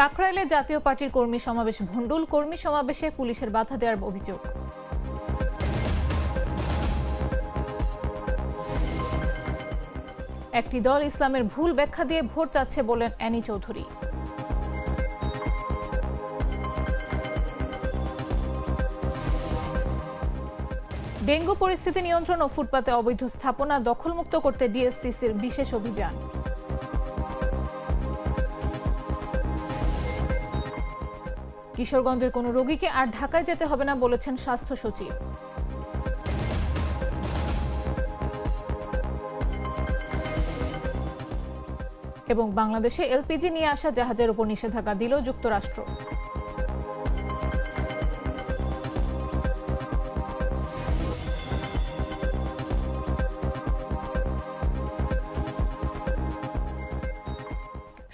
কাকরাইলে জাতীয় পার্টির কর্মী সমাবেশ, ভণ্ডুল কর্মী সমাবেশে পুলিশের বাধা দেওয়ার অভিযোগ। একটি দল ইসলামের ভুল ব্যাখ্যা দিয়ে ভোট চাচ্ছে বলেন অ্যানি চৌধুরী। ডেঙ্গু পরিস্থিতি নিয়ন্ত্রণ ও ফুটপাতে অবৈধ স্থাপনা দখলমুক্ত করতে ডিএসসিসির বিশেষ অভিযান। কিশোরগঞ্জের কোনো রোগীকে আর ঢাকায় যেতে হবে না বলেছেন স্বাস্থ্য সচিব। এবং বাংলাদেশে এলপিজি নিয়ে আসা জাহাজের উপর নিষেধাজ্ঞা দিল যুক্তরাষ্ট্র।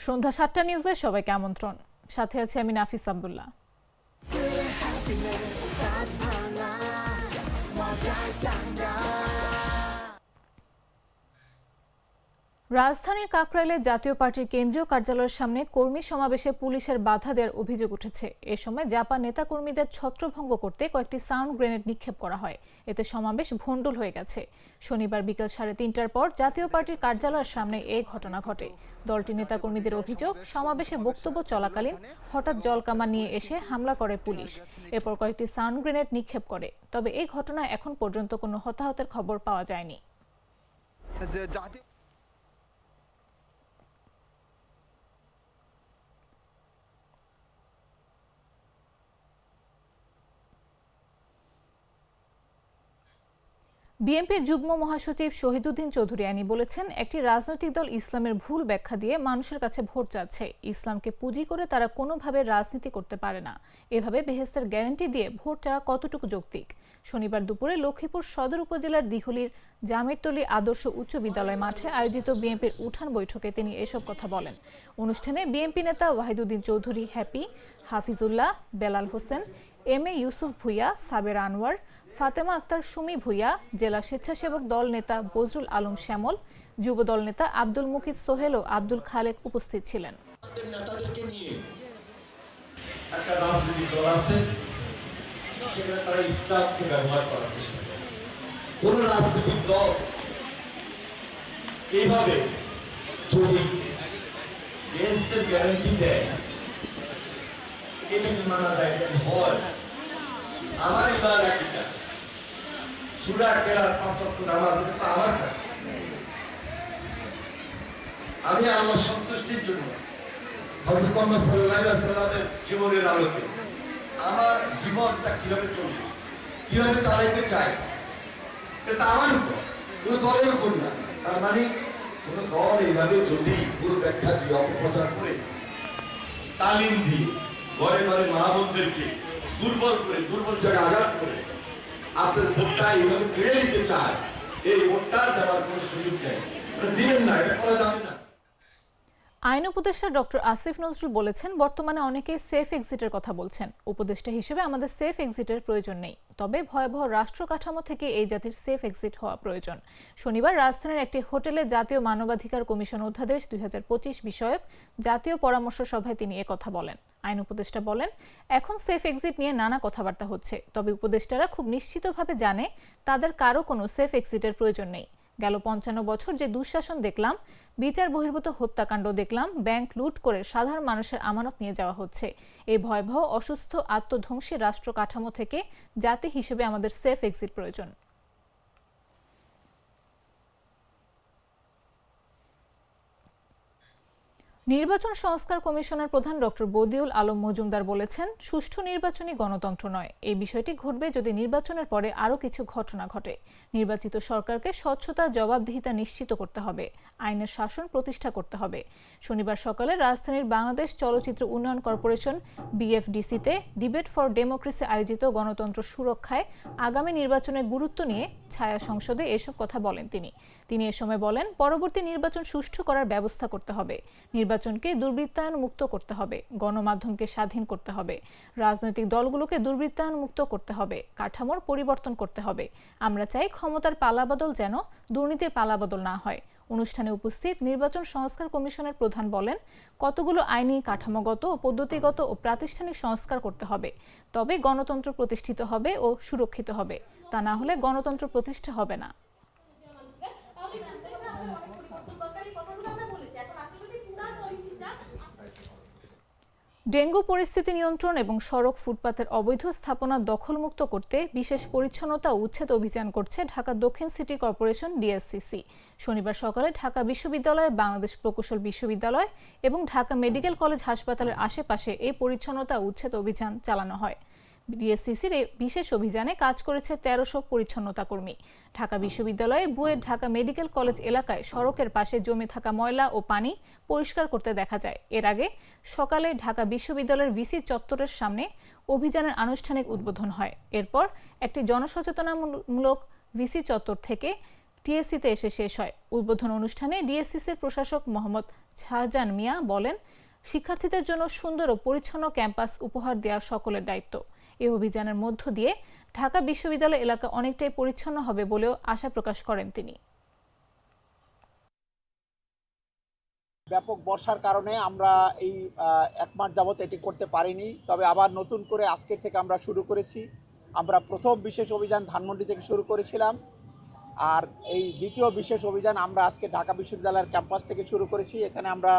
সন্ধ্যা সাতটা নিউজে সবাইকে আমন্ত্রণ। সাথে আছে আমি নাফিস আব্দুল্লাহ। রাজধানীর কাকরাইলে জাতীয় পার্টির কেন্দ্রীয় কার্যালয়ের সামনে কর্মী সমাবেশে পুলিশের বাধা দেওয়ার অভিযোগ উঠেছে। এ সময় জাপা নেতাকর্মীদের ছত্রভঙ্গ করতে কয়েকটি সাউন্ড গ্রেনেড নিক্ষেপ করা হয়। এতে সমাবেশ ভণ্ডুল হয়ে গেছে। শনিবার বিকেল সাড়ে তিনটার পর জাতীয় পার্টির কার্যালয়ের সামনে এই ঘটনা ঘটে। দলটির নেতাকর্মীদের অভিযোগ, সমাবেশে বক্তব্য চলাকালীন হঠাৎ জলকামান নিয়ে এসে হামলা করে পুলিশ। এরপর কয়েকটি সাউন্ড গ্রেনেড নিক্ষেপ করে। তবে এই ঘটনায় এখন পর্যন্ত কোনো হতাহতের খবর পাওয়া যায়নি। বিএনপির যুগ্ম মহাসচিব শহীদুদ্দিন চৌধুরী আনি বলেছেন, একটি রাজনৈতিক দল ইসলামের ভুল ব্যাখ্যা দিয়ে মানুষের কাছে ভোট চাচ্ছে। ইসলামকে পুঁজি করে তারা কোনোভাবে রাজনীতি করতে পারে না। এভাবে বেহেস্তের গ্যারান্টি দিয়ে ভোট চাওয়া কতটুকু যৌক্তিক? শনিবার দুপুরে লক্ষ্মীপুর সদর উপজেলার দিঘলির জামিরতলী আদর্শ উচ্চ বিদ্যালয় মাঠে আয়োজিত বিএনপির উঠান বৈঠকে তিনি এসব কথা বলেন। অনুষ্ঠানে বিএনপি নেতা ওয়াহিদুদ্দিন চৌধুরী হ্যাপি, হাফিজুল্লাহ, বেলাল হোসেন, এম এ ইউসুফ ভুইয়া, সাবের আনোয়ার ফাতেমা আক্তার, সুমি ভুইয়া, জেলা স্বেচ্ছাসেবক দল নেতা বজরুল আলম শ্যামল, যুব দল নেতা আব্দুল মুকিদ সোহেল ও আব্দুল খালেক উপস্থিত ছিলেন। কোন রাজনৈতিক দল এইভাবে যদি দেশদের গ্যারান্টি দেয়, এটা কি মানা দেয় হয়? আমার এবার একটা সুরা পাঁচ ওয়াক্ত নামাজ, এটা আমার কাছে আমি আল্লাহ সন্তুষ্টির জন্য হযরত মুহাম্মদ আলাইহি সাল্লামের জীবনের আলোকে আমার জীবনটা কীভাবে চলবে, কীভাবে চালাইতে চাই, এটা আমার উপর, কোনো দলের উপর না। তার মানে কোনো দল এইভাবে যদি ভুল ব্যাখ্যা দিয়ে অপপ্রচার করে, তালিম দিয়ে ঘরে ঘরে মা বোনদেরকে দুর্বল করে, দুর্বল জায়গায় আঘাত করে আপনার ভোটটা এইভাবে কেড়ে নিতে চায় এই ভোটটা দেওয়ার কোনো সুযোগ নেই। দিবেন না, এটা করা যাবে না। আইন উপদেষ্টা ডক্টর আসিফ নজরুল বলেছেন, বর্তমানে অনেকেই সেফ এক্সিটের কথা বলছেন। উপদেষ্টা হিসেবে আমাদের সেফ এক্সিটের প্রয়োজন নেই। তবে ভয়াবহ রাষ্ট্র কাঠামো থেকে এই জাতির সেফ এক্সিট হওয়া প্রয়োজন। শনিবার রাজধানীর একটি হোটেলে জাতীয় মানবাধিকার কমিশন অধ্যাদেশ দুই হাজার পঁচিশ বিষয়ক জাতীয় পরামর্শ সভায় তিনি একথা বলেন। আইন উপদেষ্টা বলেন, এখন সেফ এক্সিট নিয়ে নানা কথাবার্তা হচ্ছে, তবে উপদেষ্টারা খুব নিশ্চিতভাবে জানে তাদের কারও কোনো সেফ এক্সিটের প্রয়োজন নেই। গেল পঞ্চান্ন বছর যে দুঃশাসন দেখলাম, বিচার বহির্ভূত হত্যাকাণ্ড দেখলাম, ব্যাংক লুট করে সাধারণ মানুষের আমানত নিয়ে যাওয়া হচ্ছে। এই ভয়াবহ, অসুস্থ, আত্মধ্বংসী রাষ্ট্র কাঠামো থেকে জাতি হিসেবে আমাদের সেফ এক্সিট প্রয়োজন। নির্বাচন সংস্কার কমিশনের প্রধান ডক্টর বদিউল আলম মজুমদার বলেছেন, সুষ্ঠু নির্বাচনই গণতন্ত্র নয়। এই বিষয়টি ঘটবে যদি নির্বাচনের পরে আরও কিছু ঘটনা ঘটে। নির্বাচিত সরকারকে স্বচ্ছতা, জবাবদিহিতা নিশ্চিত করতে হবে। আইনের শাসন প্রতিষ্ঠা করতে হবে। শনিবার সকালে রাজধানীর বাংলাদেশ চলচ্চিত্র উন্নয়ন কর্পোরেশন, বিএফডিসিতে ডিবেট ফর ডেমোক্রেসি আয়োজিত গণতন্ত্র সুরক্ষায় আগামী নির্বাচনের গুরুত্ব নিয়ে ছায়া সংসদে এসব কথা বলেন তিনি। তিনি এ সময় বলেন, পরবর্তী নির্বাচন সুষ্ঠু করার ব্যবস্থা করতে হবে। নির্বাচনকে দুর্বৃত্তায়ন মুক্ত করতে হবে, গণমাধ্যমকে স্বাধীন করতে হবে, রাজনৈতিক দলগুলোকে দুর্বৃত্তায়ন মুক্ত করতে হবে, কাঠামোর পরিবর্তন করতে হবে। আমরা চাই ক্ষমতার পালাবদল যেন দুর্নীতির পালাবদল না হয়। অনুষ্ঠানে উপস্থিত নির্বাচন সংস্কার কমিশনের প্রধান বলেন, কতগুলো আইনি কাঠামোগত ও পদ্ধতিগত ও প্রাতিষ্ঠানিক সংস্কার করতে হবে, তবে গণতন্ত্র প্রতিষ্ঠিত হবে ও সুরক্ষিত হবে। তা না হলে গণতন্ত্র প্রতিষ্ঠা হবে না। ডেঙ্গু পরিস্থিতি নিয়ন্ত্রণ এবং সড়ক ফুটপাতের অবৈধ স্থাপনা দখলমুক্ত করতে বিশেষ পরিচ্ছন্নতা উচ্ছেদ অভিযান করছে ঢাকা দক্ষিণ সিটি কর্পোরেশন ডিএসসিসি। শনিবার সকালে ঢাকা বিশ্ববিদ্যালয় বাংলাদেশ প্রকৌশল বিশ্ববিদ্যালয় এবং ঢাকা মেডিকেল কলেজ হাসপাতালের আশেপাশে এই পরিচ্ছন্নতা উচ্ছেদ অভিযান চালানো হয়। ডিএসসিসির এই বিশেষ অভিযানে কাজ করেছে তেরোশো পরিচ্ছন্নতা কর্মী। ঢাকা বিশ্ববিদ্যালয়ে বুয়েট ঢাকা মেডিকেল কলেজ এলাকায় সড়কের পাশে জমে থাকা ময়লা ও পানি পরিষ্কার করতে দেখা যায়। এর আগে সকালে ঢাকা বিশ্ববিদ্যালয়ের ভিসি চত্বরের সামনে অভিযানের আনুষ্ঠানিক উদ্বোধন হয়। এরপর একটি জনসচেতনামূলক ভিসি চত্বর থেকে টিএসসিতে এসে শেষ হয়। উদ্বোধন অনুষ্ঠানে ডিএসসিসির প্রশাসক মোহাম্মদ শাহজাহান মিয়া বলেন, শিক্ষার্থীদের জন্য সুন্দর ও পরিচ্ছন্ন ক্যাম্পাস উপহার দেওয়া সকলের দায়িত্ব। এই অভিযানের মধ্য দিয়ে ঢাকা বিশ্ববিদ্যালয় এলাকা অনেকটাই পরিচ্ছন্ন হবে বলেও আশা প্রকাশ করেন তিনি। ব্যাপক বর্ষার কারণে আমরা এই এক মাস যাবত এটি করতে পারিনি, তবে আবার নতুন করে আজকের থেকে আমরা শুরু করেছি। আমরা প্রথম বিশেষ অভিযান ধানমন্ডি থেকে শুরু করেছিলাম, আর এই দ্বিতীয় বিশেষ অভিযান আমরা আজকে ঢাকা বিশ্ববিদ্যালয়ের ক্যাম্পাস থেকে শুরু করেছি। এখানে আমরা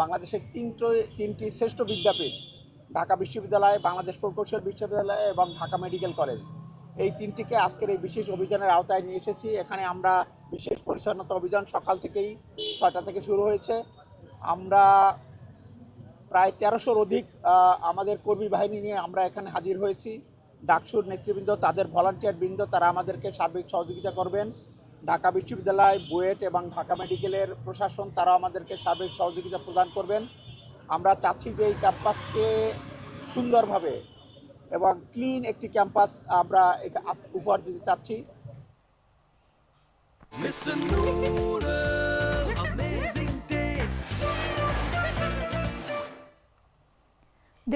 বাংলাদেশের তিনটি তিনটি শ্রেষ্ঠ বিদ্যাপীঠ ঢাকা বিশ্ববিদ্যালয়, বাংলাদেশ প্রকৌশল বিশ্ববিদ্যালয় এবং ঢাকা মেডিকেল কলেজ। এই তিনটিকে আজকের এই বিশেষ অভিযানের আওতায় নিয়ে এসেছি। এখানে আমরা বিশেষ পরিচ্ছন্নতা অভিযান সকাল থেকেই ছয়টা থেকে শুরু হয়েছে। আমরা প্রায় তেরোশোর অধিক আমাদের কর্মী বাহিনী নিয়ে আমরা এখানে হাজির হয়েছি। ডাকসুর নেতৃবৃন্দ, তাদের ভলান্টিয়ার বৃন্দ, তারা আমাদেরকে সার্বিক সহযোগিতা করবেন। ঢাকা বিশ্ববিদ্যালয়, বুয়েট এবং ঢাকা মেডিকেলের প্রশাসন তারা আমাদেরকে সার্বিক সহযোগিতা প্রদান করবেন। আমরা চাচ্ছি যে এই ক্যাম্পাসকে সুন্দরভাবে এবং ক্লিন একটি ক্যাম্পাস আমরা উপহার দিতে চাচ্ছি।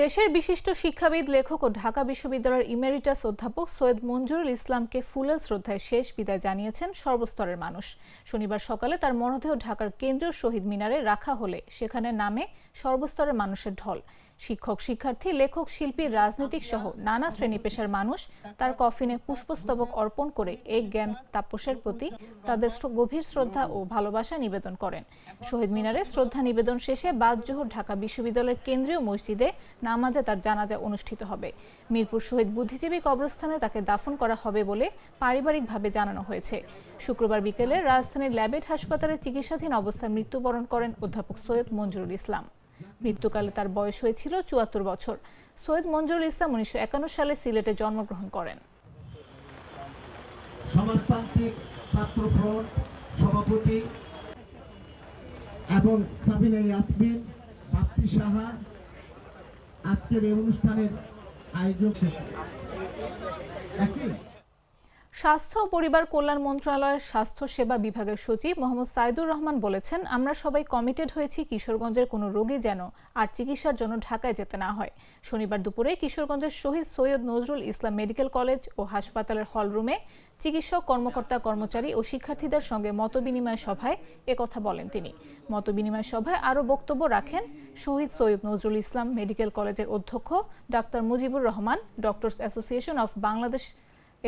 দেশের বিশিষ্ট শিক্ষাবিদ, লেখক ও ঢাকা বিশ্ববিদ্যালয়ের ইমেরিটাস অধ্যাপক সৈয়দ মঞ্জুরুল ইসলামকে ফুলের শ্রদ্ধায় শেষ বিদায় জানিয়েছেন সর্বস্তরের মানুষ। শনিবার সকালে তার মরদেহ ঢাকার কেন্দ্রীয় শহীদ মিনারে রাখা হলে সেখানে নামে সর্বস্তরের মানুষের ঢল। শিক্ষক, শিক্ষার্থী, লেখক, শিল্পী, রাজনৈতিক সহ নানা শ্রেণি পেশার মানুষ তার কফিনে পুষ্পস্তবক অর্পণ করে এই জ্ঞান তাপসের প্রতি তাদের গভীর শ্রদ্ধা ও ভালোবাসা নিবেদন করেন। শহীদ মিনারে শ্রদ্ধা নিবেদন শেষে বাদজোহর ঢাকা বিশ্ববিদ্যালয়ের কেন্দ্রীয় মসজিদে নামাজে তার জানাজা অনুষ্ঠিত হবে। মিরপুর শহীদ বুদ্ধিজীবী কবরস্থানে তাকে দাফন করা হবে বলে পারিবারিকভাবে জানানো হয়েছে। শুক্রবার বিকেলে রাজধানীর ল্যাবেট হাসপাতালে চিকিৎসাধীন অবস্থায় মৃত্যুবরণ করেন অধ্যাপক সৈয়দ মঞ্জুরুল ইসলাম। মৃত্যুকালে তার বয়স হয়েছিল চুয়াত্তর বছর। সৈয়দ মঞ্জুরুল ইসলাম উনিশশো একান্ন সালে সিলেটে জন্মগ্রহণ করেন। সমাজতান্ত্রিক ছাত্র ফ্রন্ট সভাপতি এবং সাবিনা ইয়াসমিন বাপ্তি সাহা আজকের এই অনুষ্ঠানের আয়োজক একই? স্বাস্থ্য ও পরিবার কল্যাণ মন্ত্রণালয়ের স্বাস্থ্য সেবা বিভাগের সচিব মোহাম্মদ সাইদুর রহমান বলেছেন, আমরা সবাই কমিটেড হয়েছি কিশোরগঞ্জের কোনো রোগী যেন আর চিকিৎসার জন্য ঢাকায় যেতে না হয়। শনিবার দুপুরে কিশোরগঞ্জের শহীদ সৈয়দ নজরুল ইসলাম মেডিকেল কলেজ ও হাসপাতালের হলরুমে চিকিৎসক, কর্মকর্তা, কর্মচারী ও শিক্ষার্থীদের সঙ্গে মতবিনিময় সভায় একথা বলেন তিনি। মতবিনিময় সভায় আরও বক্তব্য রাখেন শহীদ সৈয়দ নজরুল ইসলাম মেডিকেল কলেজের অধ্যক্ষ doctor Mujibur Rahman, doctors association of Bangladesh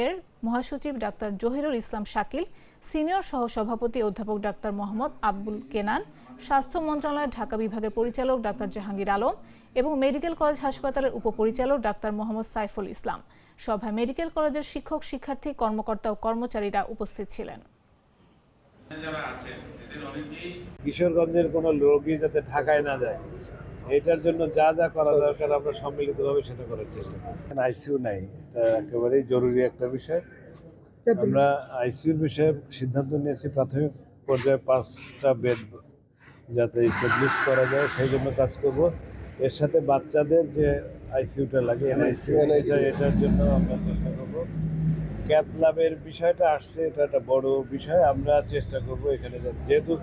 এর মহাসচিব ডাক্তার জহিরুল ইসলাম শাকিল সিনিয়র সহসভাপতি অধ্যাপক ডাক্তার মোহাম্মদ আব্দুল কেনান স্বাস্থ্য মন্ত্রণালয়ের ঢাকা বিভাগের পরিচালক ডাক্তার জাহাঙ্গীর আলম এবং মেডিকেল কলেজ হাসপাতালের উপপরিচালক ডাক্তার মোহাম্মদ সাইফুল ইসলাম। সভায় মেডিকেল কলেজের শিক্ষক শিক্ষার্থী কর্মকর্তা ও কর্মচারীরা উপস্থিত ছিলেন। যারা আছেন এদের অনেকেই কিশোরগঞ্জের কোনো রোগী যাতে ঢাকায় না যায় এটার জন্য যা যা করা দরকার আমরা সম্মিলিতভাবে সেটা করার চেষ্টা করি আইসিইউ নাই এটা একেবারেই জরুরি একটা বিষয়। আমরা আইসিইউর বিষয়ে সিদ্ধান্ত নিয়েছি প্রাথমিক পর্যায়ে পাঁচটা বেড যাতে স্টাবলিশ করা যায় সেই জন্য কাজ করব। এর সাথে বাচ্চাদের যে আইসিইউটা লাগে এনআইসিউ এটার জন্য আমরা চেষ্টা করব। ক্যাথ ল্যাবের বিষয়টা আসছে এটা একটা বড় বিষয় আমরা চেষ্টা করব এখানে যা- যেহেতু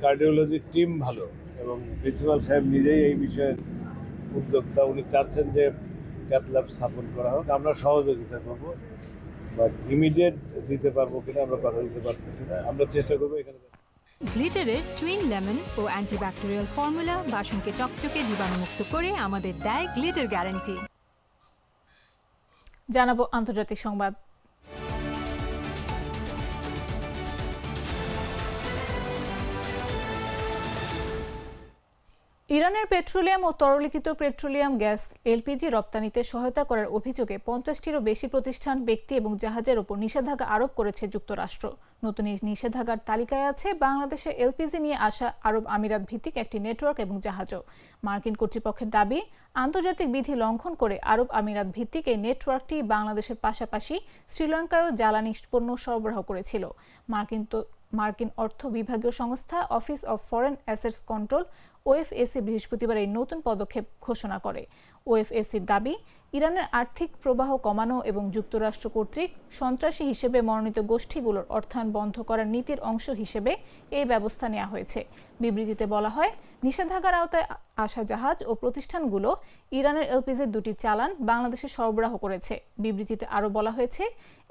কার্ডিওলজির টিম ভালো। এবং প্রিন্সিপাল সাহেব নিজেই এই বিষয়ের উদ্যোক্তা। উনি চাচ্ছেন যে ক্যাথ ল্যাব স্থাপন করা হোক। আমরা সহযোগিতা করব বাট ইমিডিয়েট দিতে পারব কিনা আমরা কথা দিতে পারতেছি না। আমরা চেষ্টা করব এখানে গ্লিটারের টুইন লেমন ও অ্যান্টিব্যাকটেরিয়াল ফর্মুলা বাসনকে চকচকে জীবাণুমুক্ত করে আমাদের দেয় গ্লিটার গ্যারান্টি। জানাব আন্তর্জাতিক সংবাদ। ইরানের পেট্রোলিয়াম ও তরলীকৃত পেট্রোলিয়াম গ্যাস এলপিজি রপ্তানিতে সহায়তা করার অভিযোগে পঞ্চাশটিরও বেশি প্রতিষ্ঠান, ব্যক্তি এবং জাহাজের ওপর নিষেধাজ্ঞা আরোপ করেছে যুক্তরাষ্ট্র। নতুন এই নিষেধাজ্ঞার তালিকায় আছে বাংলাদেশে এলপিজি নিয়ে আসা আরব আমিরাত ভিত্তিক একটি নেটওয়ার্ক এবং জাহাজও। মার্কিন কর্তৃপক্ষের দাবি, আন্তর্জাতিক বিধি লঙ্ঘন করে আরব আমিরাত ভিত্তিক এই নেটওয়ার্কটি বাংলাদেশের পাশাপাশি শ্রীলঙ্কায়ও জ্বালানি পণ্য সরবরাহ করেছিল। মার্কিন মার্কিন অর্থ বিভাগীয় সংস্থা office of foreign assets control, OFAC বৃহস্পতিবার এই নতুন পদক্ষেপ ঘোষণা করে। ওএফএসির দাবি, ইরানের আর্থিক প্রবাহ কমানো এবং যুক্তরাষ্ট্র কর্তৃক সন্ত্রাসী হিসেবে মনোনীত গোষ্ঠীগুলোর অর্থায়ন বন্ধ করার নীতির অংশ হিসেবে এই ব্যবস্থা নেওয়া হয়েছে। বিবৃতিতে বলা হয় নিষেধাজ্ঞার আওতায় আসা জাহাজ ও প্রতিষ্ঠানগুলো ইরানের এলপিজির দুটি চালান বাংলাদেশে সরবরাহ করেছে। বিবৃতিতে আরও বলা হয়েছে,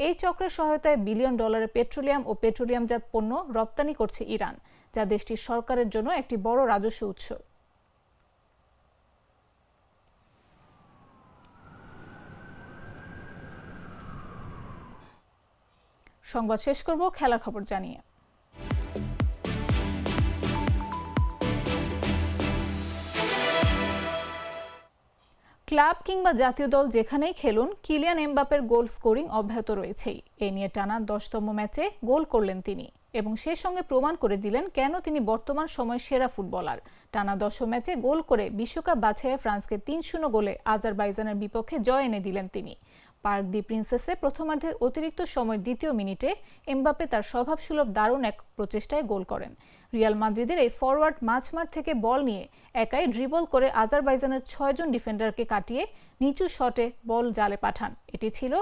এই চক্রের সহায়তায় বিলিয়ন ডলারের পেট্রোলিয়াম ও পেট্রোলিয়ামজাত পণ্য রপ্তানি করছে ইরান, যা দেশটির সরকারের জন্য একটি বড় রাজস্ব উৎস। সংবাদ শেষ করব, খেলার খবর জানিয়ে। ক্লাব কিংবা জাতীয় দল যেখানেই খেলুন, কিলিয়ান এমবাপের গোল স্কোরিং অব্যাহত রয়েছেই। এ নিয়ে টানা দশতম ম্যাচে গোল করলেন তিনি এবং সে সঙ্গে প্রমাণ করে দিলেন কেন তিনি বর্তমান সময়ের সেরা ফুটবলার। টানা দশম ম্যাচে গোল করে বিশ্বকাপ বাছাইয়ে ফ্রান্সকে তিন শূন্য গোলে আজারবাইজানের বিপক্ষে জয় এনে দিলেন তিনি। পার্ক দি প্রিন্সেসে প্রথমার্ধের অতিরিক্ত সময়ের দ্বিতীয় মিনিটে এমবাপে তার স্বভাবসুলভ দারুণ এক প্রচেষ্টায় গোল করেন। রিয়াল মাদ্রিদের এই ফরওয়ার্ড মাঝমাঠ থেকে বল নিয়ে একাই ড্রিবল করে আজারবাইজানের ছয়জন ডিফেন্ডারকে কাটিয়ে নিচু শটে বল জালে পাঠান। এটি ছিল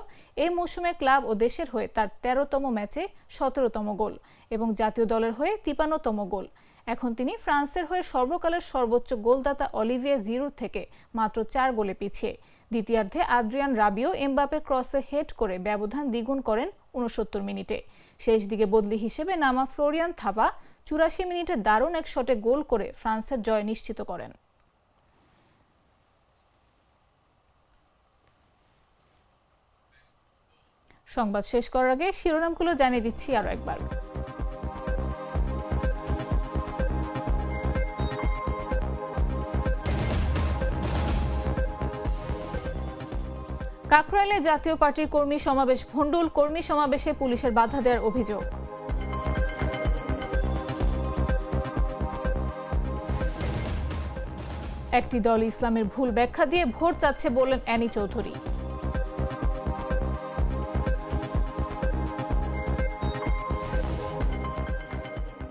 এই মৌসুমে ক্লাব ও দেশের হয়ে তার তেরোতম ম্যাচে সতেরোতম গোল এবং জাতীয় দলের হয়ে তিপান্নতম গোল। এখন তিনি ফ্রান্সের হয়ে সর্বকালের সর্বোচ্চ গোলদাতা অলিভিয়া জিরুর থেকে মাত্র চার গোলে পিছিয়ে। দ্বিতীয়ার্ধে আদ্রিয়ান রাবিও এমবাপের ক্রসে হেড করে ব্যবধান দ্বিগুণ করেন উনসত্তর মিনিটে। শেষ দিকে বদলি হিসেবে নামা ফ্লোরিয়ান থাবা চুরাশি মিনিটে দারুণ এক শটে গোল করে ফ্রান্সের জয় নিশ্চিত করেন। সংবাদ শেষ করার আগে শিরোনামগুলো জানিয়ে দিচ্ছি আরও একবার। কাকরাইলে জাতীয় পার্টির কর্মী সমাবেশ, ভণ্ডুল কর্মী সমাবেশে পুলিশের বাধা দেওয়ার অভিযোগ। একটি দল ইসলামের ভুল ব্যাখ্যা দিয়ে ভোট চাচ্ছে বললেন অ্যানি চৌধুরী।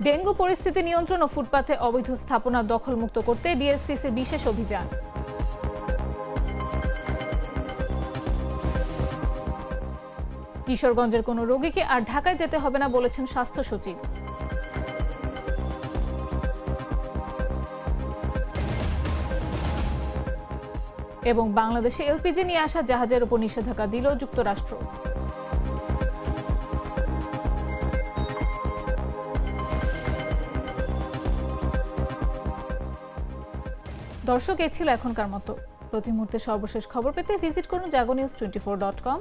ডেঙ্গু পরিস্থিতি নিয়ন্ত্রণ ও ফুটপাথে অবৈধ স্থাপনা দখলমুক্ত করতে ডিএসসিসির বিশেষ অভিযান। কিশোরগঞ্জের কোনো রোগীকে আর ঢাকায় যেতে হবে না বলেছেন স্বাস্থ্য সচিব। এবং বাংলাদেশে এলপিজি নিয়ে আসা জাহাজের উপর নিষেধাজ্ঞা দিল যুক্তরাষ্ট্র। দর্শক, এ ছিল এখনকার মতো। প্রতি মুহূর্তে সর্বশেষ খবর পেতে ভিজিট করুন Jago news twenty four dot com.